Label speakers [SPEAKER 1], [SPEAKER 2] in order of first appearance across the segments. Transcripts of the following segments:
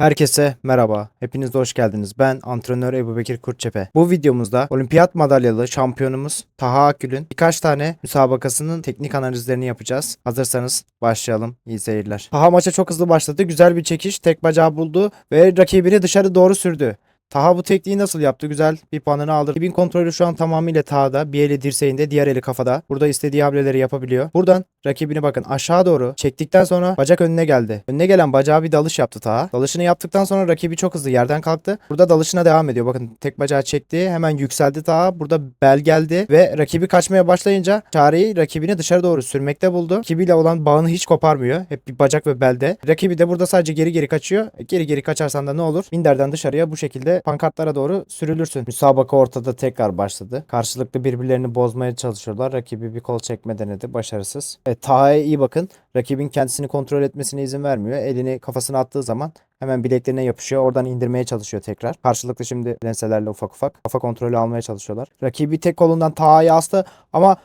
[SPEAKER 1] Herkese merhaba. Hepiniz hoş geldiniz. Ben antrenör Ebubekir Kurtçepe. Bu videomuzda olimpiyat madalyalı şampiyonumuz Taha Akgül'ün birkaç tane müsabakasının teknik analizlerini yapacağız. Hazırsanız başlayalım. İyi seyirler. Taha maça çok hızlı başladı. Güzel bir çekiş. Tek bacağı buldu ve rakibini dışarı doğru sürdü. Taha bu tekniği nasıl yaptı? Güzel bir puanını aldı. Rakibin kontrolü şu an tamamıyla Taha'da. Bir eli dirseğinde, diğer eli kafada. Burada istediği hamleleri yapabiliyor. Buradan rakibini bakın aşağı doğru çektikten sonra bacak önüne geldi. Önüne gelen bacağı bir dalış yaptı Taha. Dalışını yaptıktan sonra rakibi çok hızlı yerden kalktı. Burada dalışına devam ediyor. Bakın tek bacağı çekti. Hemen yükseldi Taha. Burada bel geldi ve rakibi kaçmaya başlayınca çareyi rakibini dışarı doğru sürmekte buldu. Rakibiyle olan bağını hiç koparmıyor. Hep bir bacak ve belde. Rakibi de burada sadece geri geri kaçıyor. E, Geri geri kaçarsan da ne olur? Minderden dışarıya bu şekilde pankartlara doğru sürülürsün. Müsabaka ortada tekrar başladı. Karşılıklı birbirlerini bozmaya çalışıyorlar. Rakibi bir kol çekme denedi. Başarısız. E, Taha'ya iyi bakın. Rakibin kendisini kontrol etmesine izin vermiyor. Elini kafasına attığı zaman hemen bileklerine yapışıyor. Oradan indirmeye çalışıyor tekrar. Karşılıklı şimdi lenselerle ufak ufak kafa kontrolü almaya çalışıyorlar. Rakibi tek kolundan Taha'ya astı ama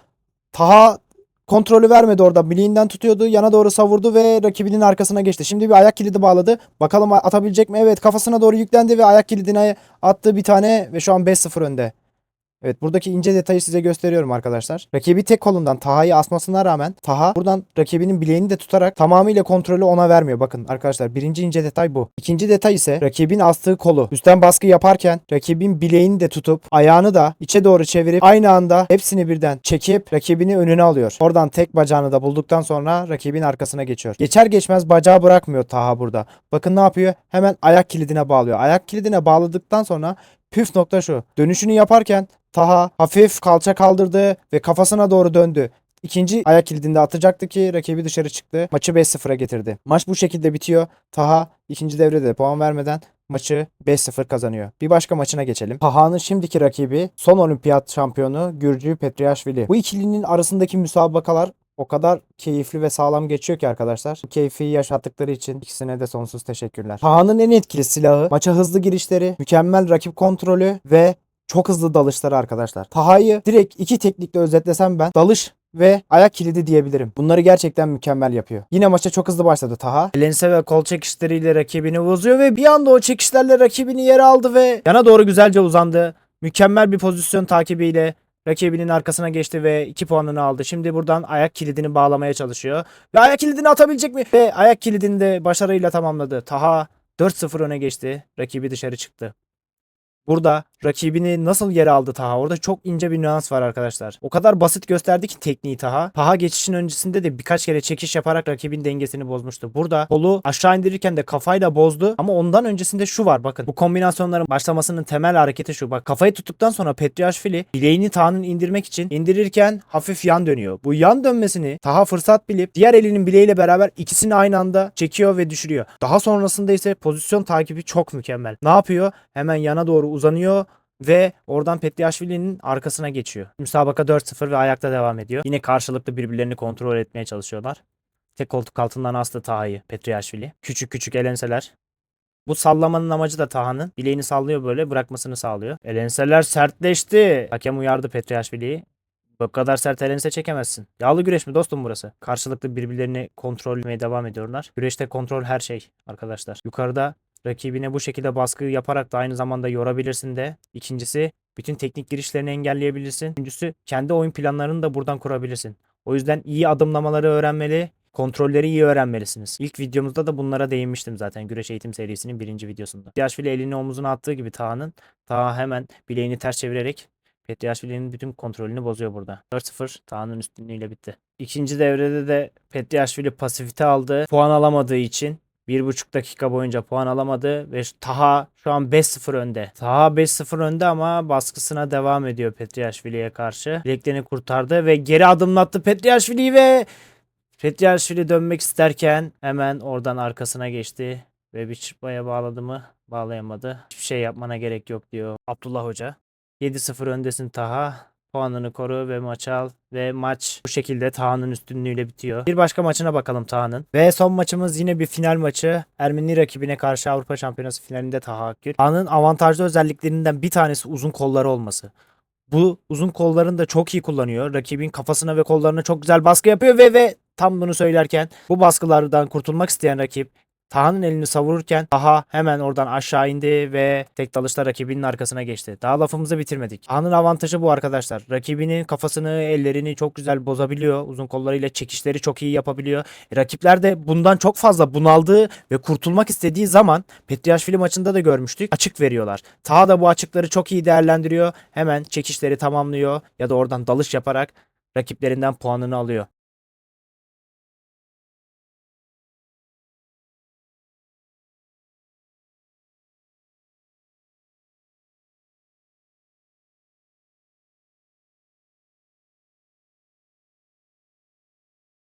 [SPEAKER 1] Taha kontrolü vermedi orada. Bileğinden tutuyordu. Yana doğru savurdu ve rakibinin arkasına geçti. Şimdi bir ayak kilidi bağladı. Bakalım atabilecek mi? Evet kafasına doğru yüklendi ve ayak kilidine attı bir tane ve şu an 5-0 önde. Evet buradaki ince detayı size gösteriyorum arkadaşlar. Rakibi tek kolundan Taha'yı asmasına rağmen Taha buradan rakibinin bileğini de tutarak tamamıyla kontrolü ona vermiyor. Bakın arkadaşlar birinci ince detay bu. İkinci detay ise rakibin astığı kolu üstten baskı yaparken rakibin bileğini de tutup ayağını da içe doğru çevirip aynı anda hepsini birden çekip rakibini önüne alıyor. Oradan tek bacağını da bulduktan sonra rakibin arkasına geçiyor. Geçer geçmez bacağı bırakmıyor Taha burada. Bakın ne yapıyor? Hemen ayak kilidine bağlıyor. Ayak kilidine bağladıktan sonra püf nokta şu. Dönüşünü yaparken Taha hafif kalça kaldırdı ve kafasına doğru döndü. İkinci ayak kilidinde atacaktı ki rakibi dışarı çıktı. Maçı 5-0'a getirdi. Maç bu şekilde bitiyor. Taha ikinci devrede de puan vermeden maçı 5-0 kazanıyor. Bir başka maçına geçelim. Taha'nın şimdiki rakibi son olimpiyat şampiyonu Gürcü Petriashvili. Bu ikilinin arasındaki müsabakalar o kadar keyifli ve sağlam geçiyor ki arkadaşlar. Keyfi yaşattıkları için ikisine de sonsuz teşekkürler. Taha'nın en etkili silahı maça hızlı girişleri, mükemmel rakip kontrolü ve çok hızlı dalışları arkadaşlar. Taha'yı direkt iki teknikle özetlesem ben dalış ve ayak kilidi diyebilirim. Bunları gerçekten mükemmel yapıyor. Yine maça çok hızlı başladı Taha. Lense ve kol çekişleriyle rakibini bozuyor ve bir anda o çekişlerle rakibini yere aldı ve yana doğru güzelce uzandı. Mükemmel bir pozisyon takibiyle rakibinin arkasına geçti ve 2 puanını aldı. Şimdi buradan ayak kilidini bağlamaya çalışıyor. Ve ayak kilidini atabilecek mi? Ve ayak kilidini de başarıyla tamamladı. Taha 4-0 öne geçti. Rakibi dışarı çıktı. Burada rakibini nasıl yere aldı Taha? Orada çok ince bir nüans var arkadaşlar. O kadar basit gösterdi ki tekniği Taha. Taha geçişin öncesinde de birkaç kere çekiş yaparak rakibin dengesini bozmuştu. Burada kolu aşağı indirirken de kafayla bozdu. Ama ondan öncesinde şu var bakın. Bu kombinasyonların başlamasının temel hareketi şu. Bak kafayı tuttuktan sonra Petriashvili bileğini Taha'nın indirmek için indirirken hafif yan dönüyor. Bu yan dönmesini Taha fırsat bilip diğer elinin bileğiyle beraber ikisini aynı anda çekiyor ve düşürüyor. Daha sonrasında ise pozisyon takibi çok mükemmel. Ne yapıyor? Hemen yana doğru uzanıyor ve oradan Petriashvili'nin arkasına geçiyor. Müsabaka 4-0 ve ayakta devam ediyor. Yine karşılıklı birbirlerini kontrol etmeye çalışıyorlar. Tek koltuk altından astı Taha'yı Petriashvili. Küçük küçük elenseler. Bu sallamanın amacı da Taha'nın bileğini sallıyor böyle bırakmasını sağlıyor. Elenseler sertleşti. Hakem uyardı Petriashvili'yi. Bu kadar sert elense çekemezsin. Yağlı güreş mi dostum burası? Karşılıklı birbirlerini kontrol etmeye devam ediyorlar. Güreşte kontrol her şey arkadaşlar. Yukarıda rakibine bu şekilde baskı yaparak da aynı zamanda yorabilirsin de. İkincisi bütün teknik girişlerini engelleyebilirsin. Üçüncüsü kendi oyun planlarını da buradan kurabilirsin. O yüzden iyi adımlamaları öğrenmeli, kontrolleri iyi öğrenmelisiniz. İlk videomuzda da bunlara değinmiştim zaten güreş eğitim serisinin birinci videosunda. Petriashvili elini omuzuna attığı gibi Taha'nın Taha hemen bileğini ters çevirerek Petriashvili'nin bütün kontrolünü bozuyor burada. 4-0 Taha'nın üstünlüğüyle bitti. İkinci devrede de Petriashvili pasifite aldı. Puan alamadığı için bir buçuk dakika boyunca puan alamadı ve Taha şu an 5-0 önde. Taha 5-0 önde ama baskısına devam ediyor Petriashvili'ye karşı. Bileklerini kurtardı ve geri adımlattı Petriashvili'yi ve Petriashvili dönmek isterken hemen oradan arkasına geçti ve bir çırpmaya bağladı mı? Bağlayamadı. Hiçbir şey yapmana gerek yok diyor Abdullah Hoca. 7-0 öndesin Taha. Puanını koru ve maç al. Ve maç bu şekilde Taha'nın üstünlüğüyle bitiyor. Bir başka maçına bakalım Taha'nın. Ve son maçımız yine bir final maçı. Ermeni rakibine karşı Avrupa Şampiyonası finalinde Taha Akgül. Taha'nın avantajlı özelliklerinden bir tanesi uzun kolları olması. Bu uzun kollarını da çok iyi kullanıyor. Rakibin kafasına ve kollarına çok güzel baskı yapıyor ve ve tam bunu söylerken bu baskılardan kurtulmak isteyen rakip Taha'nın elini savururken Taha hemen oradan aşağı indi ve tek dalışla rakibinin arkasına geçti. Daha lafımızı bitirmedik. Taha'nın avantajı bu arkadaşlar. Rakibinin kafasını, ellerini çok güzel bozabiliyor. Uzun kollarıyla çekişleri çok iyi yapabiliyor. Rakipler de bundan çok fazla bunaldığı ve kurtulmak istediği zaman Petriyaşvili maçında da görmüştük. Açık veriyorlar. Taha da bu açıkları çok iyi değerlendiriyor. Hemen çekişleri tamamlıyor ya da oradan dalış yaparak rakiplerinden puanını alıyor.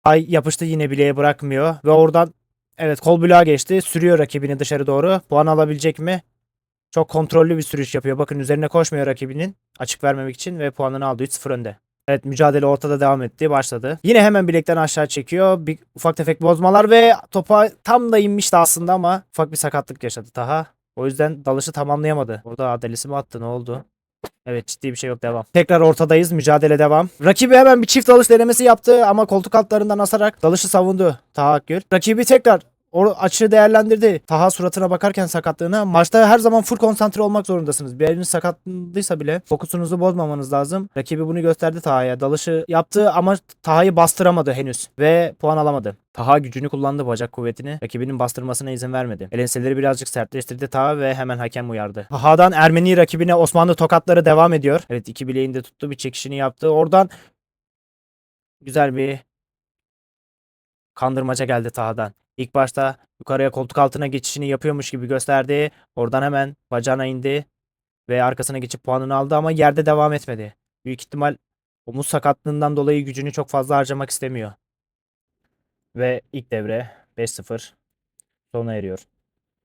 [SPEAKER 1] Ay yapıştı yine bileğe bırakmıyor ve oradan evet kol bloğa geçti. Sürüyor rakibini dışarı doğru. Puan alabilecek mi? Çok kontrollü bir sürüş yapıyor. Bakın üzerine koşmuyor rakibinin açık vermemek için ve puanını aldı 3-0 önde. Evet mücadele ortada devam etti. Başladı. Yine hemen bilekten aşağı çekiyor. Bir ufak tefek bozmalar ve topa tam da inmişti aslında ama ufak bir sakatlık yaşadı Taha. O yüzden dalışı tamamlayamadı. Orada adelesi mi attı ne oldu? Evet ciddi bir şey yok devam. Tekrar ortadayız mücadele devam. Rakibi hemen bir çift dalış denemesi yaptı ama koltuk altlarından asarak dalışı savundu Taha Akgül. Rakibi tekrar o açığı değerlendirdi. Taha suratına bakarken sakatlığına. Maçta her zaman full konsantre olmak zorundasınız. Bir eliniz sakatlandıysa bile fokusunuzu bozmamanız lazım. Rakibi bunu gösterdi Taha'ya. Dalışı yaptı ama Taha'yı bastıramadı henüz. Ve puan alamadı. Taha gücünü kullandı bacak kuvvetini. Rakibinin bastırmasına izin vermedi. Elenseleri birazcık sertleştirdi Taha ve hemen hakem uyardı. Taha'dan Ermeni rakibine Osmanlı tokatları devam ediyor. Evet iki bileğinde tuttu bir çekişini yaptı. Oradan güzel bir kandırmaca geldi Taha'dan. İlk başta yukarıya koltuk altına geçişini yapıyormuş gibi gösterdi. Oradan hemen bacağına indi ve arkasına geçip puanını aldı ama yerde devam etmedi. Büyük ihtimal omuz sakatlığından dolayı gücünü çok fazla harcamak istemiyor. Ve ilk devre 5-0 sona eriyor.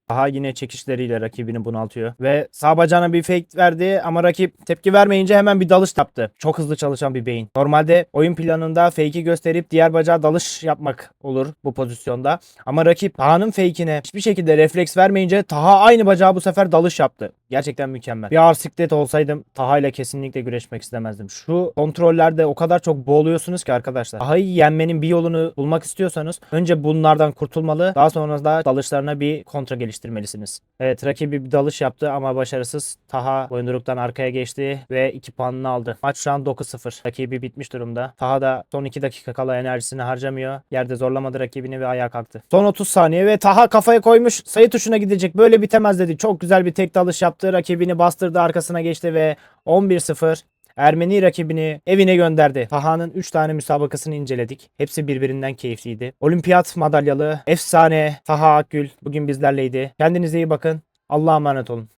[SPEAKER 1] Daha yine çekişleriyle rakibini bunaltıyor. Ve sağ bacağına bir fake verdi ama rakip tepki vermeyince hemen bir dalış yaptı. Çok hızlı çalışan bir beyin. Normalde oyun planında fake'i gösterip diğer bacağa dalış yapmak olur bu pozisyonda. Ama rakip Taha'nın fake'ine hiçbir şekilde refleks vermeyince Taha aynı bacağa bu sefer dalış yaptı. Gerçekten mükemmel. Bir ağır siklet olsaydım Taha ile kesinlikle güreşmek istemezdim. Şu kontrollerde o kadar çok boğuluyorsunuz ki arkadaşlar. Taha'yı yenmenin bir yolunu bulmak istiyorsanız önce bunlardan kurtulmalı. Daha sonra da dalışlarına bir kontra geliştirmelisiniz. Evet rakibi bir dalış yaptı ama başarısız. Taha boyunduruktan arkaya geçti ve 2 puanını aldı. Maç şu an 9-0. Rakibi bitmiş durumda. Taha da son 2 dakika kala enerjisini harcamıyor. Yerde zorlamadı rakibini ve ayağa kalktı. Son 30 saniye ve Taha kafaya koymuş. Sayı tuşuna gidecek. Böyle bitemez dedi. Çok güzel bir tek dalış yaptı. Rakibini bastırdı arkasına geçti ve 11-0 Ermeni rakibini evine gönderdi. Taha'nın 3 tane müsabakasını inceledik. Hepsi birbirinden keyifliydi. Olimpiyat madalyalı, efsane Taha Akgül bugün bizlerleydi. Kendinize iyi bakın. Allah'a emanet olun.